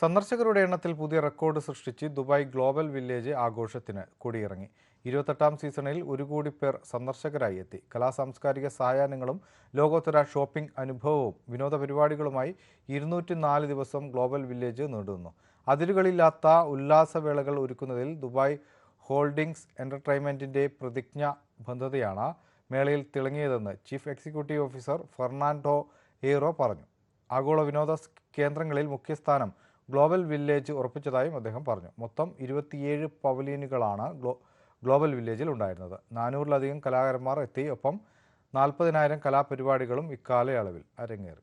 സന്ദർശകരുടെ എണ്ണത്തിൽ പുതിയ റെക്കോർഡ് സൃഷ്ടിച്ച് ദുബായ് ഗ്ലോബൽ വില്ലേജ് ആഘോഷത്തിന് കൊടിയിറങ്ങി. ഇരുപത്തെട്ടാം സീസണിൽ ഒരു കോടി പേർ സന്ദർശകരായി എത്തി. കലാ സാംസ്കാരിക സായാഹ്നങ്ങളും ലോകോത്തര ഷോപ്പിംഗ് അനുഭവവും വിനോദ പരിപാടികളുമായി ഇരുന്നൂറ്റി നാല് ദിവസം ഗ്ലോബൽ വില്ലേജ് നീണ്ടുനിന്നു. അതിരുകളില്ലാത്ത ഉല്ലാസവേളകൾ ഒരുക്കുന്നതിൽ ദുബായ് ഹോൾഡിംഗ്സ് എന്റർടൈൻമെന്റിന്റെ പ്രതിജ്ഞാബദ്ധതയാണ് മേളയിൽ തിളങ്ങിയതെന്ന് ചീഫ് എക്സിക്യൂട്ടീവ് ഓഫീസർ ഫെർണാൻഡോ എയ്റോ പറഞ്ഞു. ആഗോള വിനോദ കേന്ദ്രങ്ങളിൽ മുഖ്യസ്ഥാനം ഗ്ലോബൽ വില്ലേജ് ഉറപ്പിച്ചതായും അദ്ദേഹം പറഞ്ഞു. മൊത്തം ഇരുപത്തിയേഴ് പവലിയനുകളാണ് ഗ്ലോ ഗ്ലോബൽ വില്ലേജിൽ ഉണ്ടായിരുന്നത്. നാനൂറിലധികം കലാകാരന്മാർ എത്തി. ഒപ്പം നാൽപ്പതിനായിരം കലാപരിപാടികളും ഇക്കാലയളവിൽ അരങ്ങേറി.